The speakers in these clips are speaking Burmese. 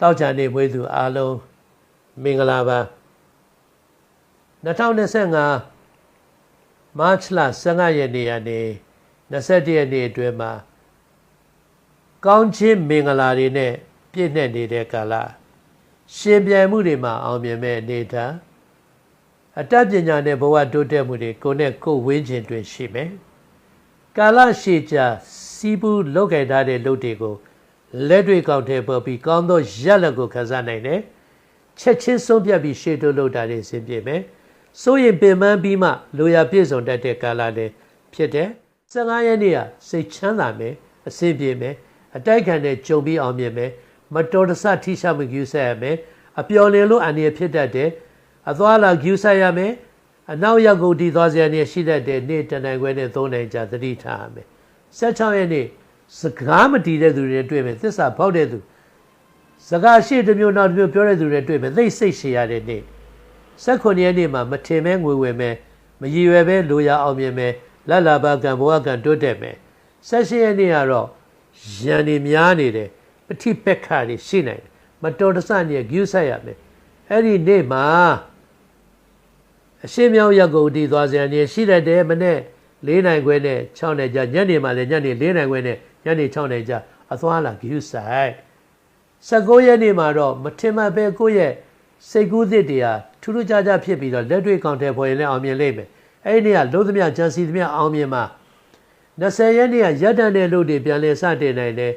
တောက်ချာနေမွေးသူအားလုံးမင်္ဂလာပါ2025မတ်လ15ရက်နေ့ကနေ21ရက်နေ့အတွင်းမှာကောင်းချင်းမင်္ဂလာတွေနဲ့ပြည့်နှက်နေတဲ့ကာလရှင်ပြိုင်မှုတွေမှာအောင်မြင်မဲ့အနေထားအတတ်ပညာနဲ့ဘဝတိုးတက်မှုတွေကိုနဲ့ကိုယ်ဝင်းကျင်တွင်ရှိမယ်ကာလရှည်ကြာစီးပူးလောက်ခဲ့ထားတဲ့လုပ်တွေကို လက်တွေကောက်ထဲပေါ်ပြီးကောင်းသောရက်လက်ကိုခန်းစားနိုင်တယ်ချက်ချင်းဆုံးဖြတ်ပြီးရှေ့တိုးလုပ်တာတွေဆင်ပြေမယ်စိုးရင်ပင်ပန်းပြီးမှလိုရာပြည့်စုံတတ်တဲ့ကာလလည်းဖြစ်တယ်15ရက်နေ့ကစိတ်ချမ်းသာမယ်အဆင်ပြေမယ်အတိုက်ခံတဲ့ကြုံပြီးအောင်မြင်မယ်မတော်တဆထိရှမှုယူဆက်ရမယ်အပျော်လင်လို့အန္တရာယ်ဖြစ်တတ်တယ်အသွားလာယူဆက်ရမယ်အနောက်ရောက်ကိုဒီသွားစရာနေရှိတတ်တဲ့နေ့တနိုင်ခွဲနဲ့သုံးနိုင်ကြသတိထားရမယ်16ရက်နေ့ စကားမတီးတဲ့သူတွေတွေ့မယ်သစ္စာဖောက်တဲ့သူစကားရှိတစ်မျိုးနောက်တစ်မျိုးပြောတဲ့သူတွေတွေ့မယ်သိစိတ်ရှည်ရတဲ့နေ့16ရက်နေ့မှာမထင်မဲငွေဝယ်မဲမရည်ရွယ်ပဲလိုရာအောင်မြင်မဲလတ်လာပါကံဘဝကံတိုးတက်မဲ16ရက်နေ့ကတော့ရန်နေများနေတယ်ပဋိပက္ခတွေရှိနိုင်တယ်မတော်တဆနဲ့ဂယုဆက်ရမယ်အဲ့ဒီနေ့မှာအရှင်းမြောင်းရက်ကုန်တည်သွားစရာနေရှိတတ်တယ်မနဲ့၄နိုင်ခွဲနဲ့6နိုင်ကြညနေမှလည်းညနေ၄နိုင်ခွဲနဲ့ ညနေ6နိုင်ကြအသွားလာဂယုဆိုင်19ရက်နေ့မှာတော့မထင်မှတ်ပဲကိုယ့်ရဲ့စိတ်ကူးသစ်တွေဟာထူးထူးခြားခြားဖြစ်ပြီးတော့လက်တွေ့ကောင်တယ်ပေါ်ရင်လည်းအောင်မြင်လိမ့်မယ်အဲ့ဒီနေ့ကလုံးသမျှဂျန်စီသမျှအောင်မြင်မှာ20ရက်နေ့ကရက်တန်တဲ့လူတွေပြန်လဲစတင်နိုင်တယ်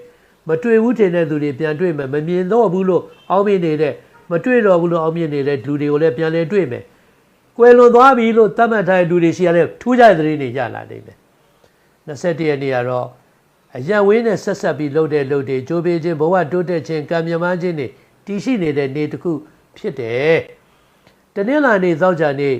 မတွေ့ဘူးတင်တဲ့သူတွေပြန်တွေ့မယ်မမြင်တော့ဘူးလို့အောင်းမြင်နေတဲ့မတွေ့တော့ဘူးလို့အောင်းမြင်နေတဲ့လူတွေကိုလည်းပြန်လဲတွေ့မယ်ကွယ်လွန်သွားပြီလို့သတ်မှတ်ထားတဲ့လူတွေရှိရလဲထူးခြားတဲ့သတင်းတွေရလာနိုင်တယ်21ရက်နေ့ကတော့ အရန်ဝင်းနဲ့ဆက်ဆက်ပြီးလှုပ်တဲ့လှုပ်တွေကြိုးပေးခြင်းဘဝတိုးတက်ခြင်းကံမြမခြင်းတွေတည်ရှိနေတဲ့နေ့တစ်ခုဖြစ်တယ်တနင်္လာနေ့သောကြာနေ့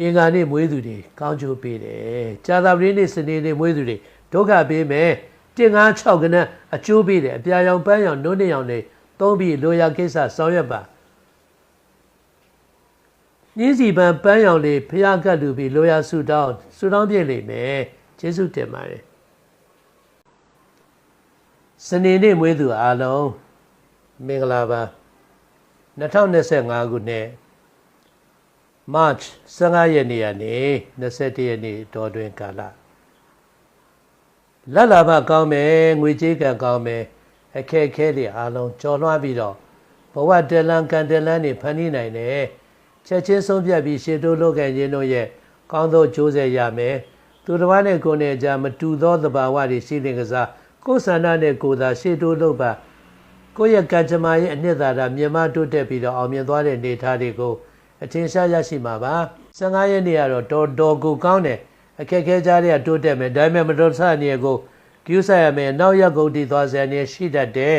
အင်္ဂါနေ့မွေးသူတွေကောင်းချိုးပေးတယ်ကြာသပတေးနေ့စနေနေ့မွေးသူတွေဒုက္ခပေးမယ်တင်ငါး6ကနအကျိုးပေးတယ်အပြာရောင်ပန်းရောင်နှုတ်နေရောင်တွေသုံးပြီးလိုရာကိစ္စဆောင်ရွက်ပါညင်းစီပန်းပန်းရောင်လေးဖျားကတ်လူပြီးလိုရာဆူတောင်းဆူတောင်းပြည့်လိမ့်မယ်ကျေးဇူးတင်ပါတယ် စနေနေ့မွေးသူအားလုံးမင်္ဂလာပါ2025ခုနှစ် March 15ရက်နေ့ကနေ21ရက်နေ့တော်တွင်ကာလလက်လာဘကောင်းမယ်ငွေကြေးကံကောင်းမယ်အခက်အခဲတွေအားလုံးကြော်လွှားပြီးတော့ဘဝတလန်ကံတလန်တွေဖန်တီးနိုင်တယ်ချက်ချင်းဆုံးဖြတ်ပြီးရှေ့တိုးလုပ်ခဲ့ခြင်းတို့ရဲ့ကောင်းသောကြိုးစားရမယ်သူတစ်ပါးနဲ့ကိုယ်နဲ့ကြာမတူသောသဘာဝတွေရှိတဲ့ကစား ကိုယ်ဆန္ဒနဲ့ကိုယ်သာရှေ့တိုးလုပ်ပါကိုယ့်ရဲ့ကံကြမ္မာရဲ့အနှစ်သာရမြင်မတိုးတက်ပြီးတော့အောင်မြင်သွားတဲ့နေသားတွေကိုအထင်ရှားရရှိမှာပါ15ရက်နေ့ကတော့တော်တော်ကိုကောင်းတယ်အခက်ခဲကြတဲ့တိုးတက်မယ်ဒါပေမဲ့မတော်ဆနေကိုကျူးဆိုင်ရမယ်နောက်ရက်ကုန်တည်သွားစရာနေရှိတတ်တယ်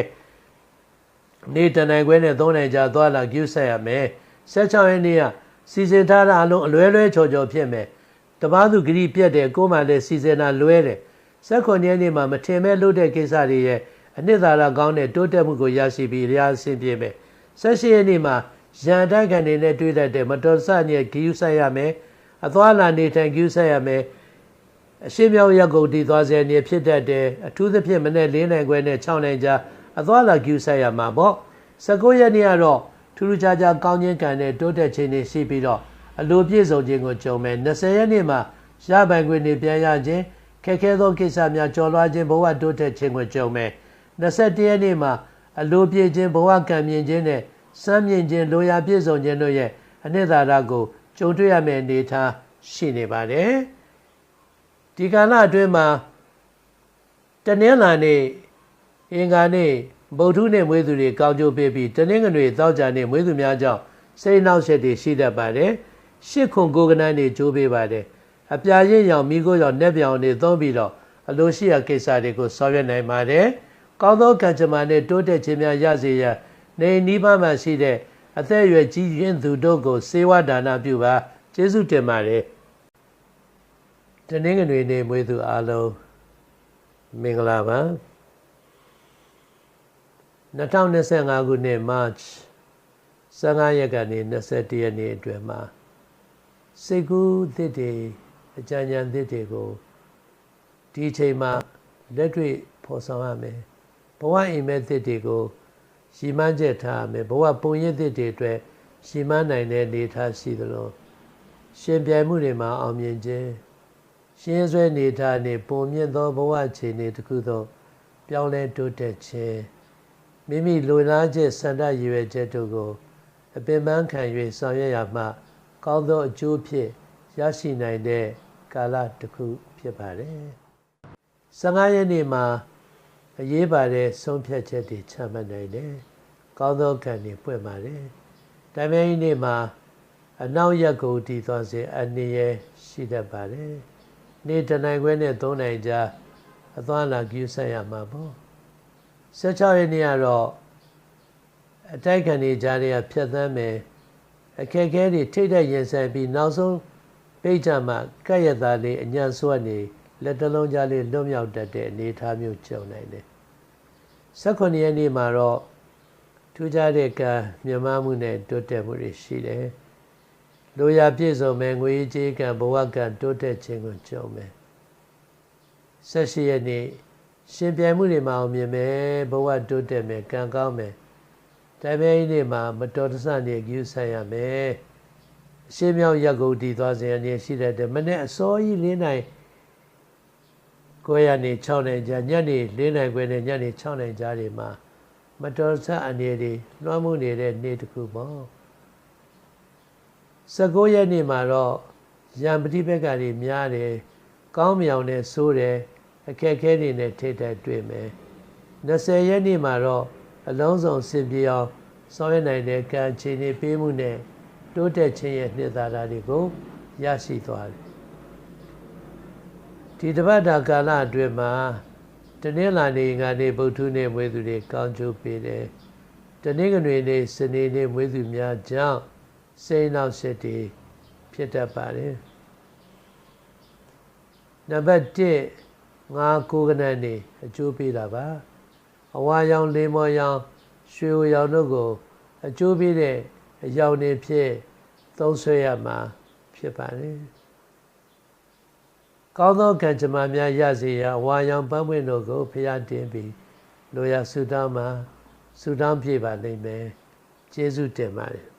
နေတနိုင်ခွဲနဲ့သုံးနိုင်ကြသွားလာကျူးဆိုင်ရမယ်16ရက်နေ့ကစီစဉ်ထားတာအလုံးအလွဲလွဲချော်ချော်ဖြစ်မယ်တပားသူဂရိပြက်တယ်ကိုမှလည်းစီစဉ်တာလွဲတယ် 16ရက်နေ့မှာမထင်မဲ့လို့တဲ့ကိစ္စတွေရဲ့အနှစ်သာရကောင်းတဲ့တိုးတက်မှုကိုရရှိပြီးရာဆင်ပြေမယ်16ရက်နေ့မှာရန်တိုက်ခံနေနဲ့တွေ့တတ်တဲ့မတော်ဆညက်ဂီယူဆိုင်ရမယ်အသွားလာနေထိုင်ဂီယူဆိုင်ရမယ်အရှိမြောက်ရက်ကုန်တည်သွားစေနေဖြစ်တတ်တယ်အထူးသဖြင့်မနေ့၄နိုင်ခွဲနဲ့6နိုင်ကြာအသွားလာဂီယူဆိုင်ရမှာပေါ့19ရက်နေ့ကတော့ထူးထူးခြားခြားကောင်းခြင်းကံနဲ့တိုးတက်ခြင်းတွေရှိပြီးတော့အလိုပြည့်စုံခြင်းကိုကြုံမယ်20ရက်နေ့မှာရပိုင်ခွင့်တွေပြန်ရခြင်း ခက်ခဲသောကိစ္စများကျော်လွှားခြင်းဘဝတိုးတက်ခြင်းကိုကြုံမယ်21ရက်နေ့မှာအလိုပြည့်ခြင်းဘဝကံမြင်ခြင်းနဲ့စမ်းမြင်ခြင်းလိုရာပြည့်စုံခြင်းတို့ရဲ့အနှစ်သာရကိုကြုံတွေ့ရမယ့်အနေအထားရှိနေပါတယ်ဒီကာလအတွင်းမှာတနင်္လာနေ့အင်္ဂါနေ့ဗုဒ္ဓနဲ့မွေးသူတွေကောင်းကျိုးပေးပြီးတနင်္ဂနွေသောကြာနေ့မွေးသူများကြောင့်စိတ်နှောက်ယှက်တွေရှိတတ်ပါတယ်ရှစ်ခွန်ကိုကနန်းတွေကျိုးပေးပါတယ် အပြာရင့်ရောင်မိခိုးရောင်နှက်ပြောင်တွေသုံးပြီးတော့အလိုရှိရာကိစ္စတွေကိုဆောင်ရွက်နိုင်ပါတယ်ကောင်းသောကံကြမ္မာနဲ့တိုးတက်ခြင်းများရစေရန်နေနိဗ္ဗာန်မှာရှိတဲ့အသက်အရွယ်ကြီးရင်းသူတို့ကိုစေဝဒါနပြုပါကျေးဇူးတင်ပါတယ်တနင်္ဂနွေနေ့မွေးသူအားလုံးမင်္ဂလာပါ2025ခုနှစ် March 15ရက်ကနေ21ရက်နေ့အတွင်းမှာစိတ်ကူးသစ်တွေ အကြံဉာဏ်သစ်တွေကိုဒီအချိန်မှာလက်တွေ့ဖော်ဆောင်ရမယ်ဘဝအိမ်မက်သစ်တွေကိုရှိမှန်းချက်ထားမယ်ဘဝပုံရစ်တဲ့တွေအတွက်ရှိမှန်းနိုင်တဲ့နေထားရှိသလိုရှင်ပြိုင်မှုတွေမှာအောင်မြင်ခြင်းရှင်းဆွဲနေထားနေပုံမြင့်သောဘဝခြေနေတစ်ခုသောပြောင်းလဲတိုးတက်ခြင်းမိမိလိုလားချက်စန္ဒရည်ရွယ်ချက်တို့ကိုအပင်ပန်းခံ၍ဆောင်ရွက်ရမှ ကောင်းသောအကျိုးဖြစ်ရရှိနိုင်တဲ့ ကာလတစ်ခုဖြစ်ပါတယ်။15ရက်နေ့မှာအရေးပါတဲ့ဆုံးဖြတ်ချက်တွေချမှတ်နိုင်တယ်။ကောင်းသောကံတွေပွင့်ပါတယ်။ဒါပေမဲ့ဒီနေ့မှာအနောက်ရက်ကိုတည်သွားစေအနေရရှိတတ်ပါတယ်။နေ့တနိုင်ခွဲနဲ့3နိုင်ကြာအသွားလာကြည့်ဆက်ရမှာပေါ့။16ရက်နေ့ကတော့အတိုက်ခံနေကြတဲ့ဖြတ်သန်းမယ်အခက်အခဲတွေထိတ်တဲ့ရင်ဆိုင်ပြီးနောက်ဆုံး ပိတ်ကြမှာကက်ရသားလေးအညံ့ဆွတ်နေလက်တလုံးကြားလေးလွတ်မြောက်တတ်တဲ့အနေအထားမျိုးကြုံနိုင်တယ်။18ရက်နေ့မှာတော့ထူးခြားတဲ့ကံမြမမှုနဲ့တိုးတက်မှုတွေရှိတယ်။လိုရာပြည့်စုံမယ်ငွေကြေးကံဘဝကံတိုးတက်ခြင်းကိုကြုံမယ်။18ရက်နေ့ရှင်ပြိုင်မှုတွေမှာအောင်မြင်မယ်ဘဝတိုးတက်မယ်ကံကောင်းမယ်။ဒါပေမဲ့ဒီနေ့မှာမတော်တဆနေကြည့်ဆိုင်ရမယ်။ ရှင်းမြောက်ရက်ကုန်တည်သွားစဉ်အနေရှိတဲ့မနေ့အစောကြီး၄နိုင်ကိုရနေ6နိုင်ကြာညနေ၄နိုင်ခွဲနဲ့ညနေ6နိုင်ကြာတွေမှာမတော်ဆအနေတွေလွှမ်းမိုးနေတဲ့နေ့တစ်ခုပေါ့19ရက်နေ့မှာတော့ရံပတိဘက်ကတွေများတယ်ကောင်းမြောင်နဲ့ဆိုးတယ်အခက်ခဲတွေနဲ့ထိတိုက်တွေ့မယ်20ရက်နေ့မှာတော့အလုံးစုံစင်ပြေအောင်ဆောင်ရွက်နိုင်တဲ့ကံခြေနေပေးမှုနဲ့ တိုးတက်ခြင်းရဲ့နှစ်သာရတွေကိုရရှိသွားတယ်ဒီတပတ်တာကာလအတွင်းမှာတနင်္လာနေ့ကနေဗုဒ္ဓနေ့မွေးသူတွေကောင်းကျိုးပေးတယ်တနင်္ဂနွေနေ့စနေနေ့မွေးသူများကြောင့်စိတ်နောက်ဆက်တွေဖြစ်တတ်ပါတယ်နံပါတ်1ငါကိုကနန်နေအကျိုးပေးတာပါအဝါရောင်လေးမော်ရောင်ရွှေရောင်တို့ကိုအကျိုးပေးတဲ့ အယောင်တွေဖြစ်သုံးဆွဲရမှာဖြစ်ပါတယ်ကောင်းသောကံကြမ္မာများရစေရဝါရောင်ပန်းပွင့်တို့ကိုဖျားတင်ပြီးလိုရာဆုတောင်းမှာဆုတောင်းပြပါလိမ့်မယ်ကျေးဇူးတင်ပါတယ်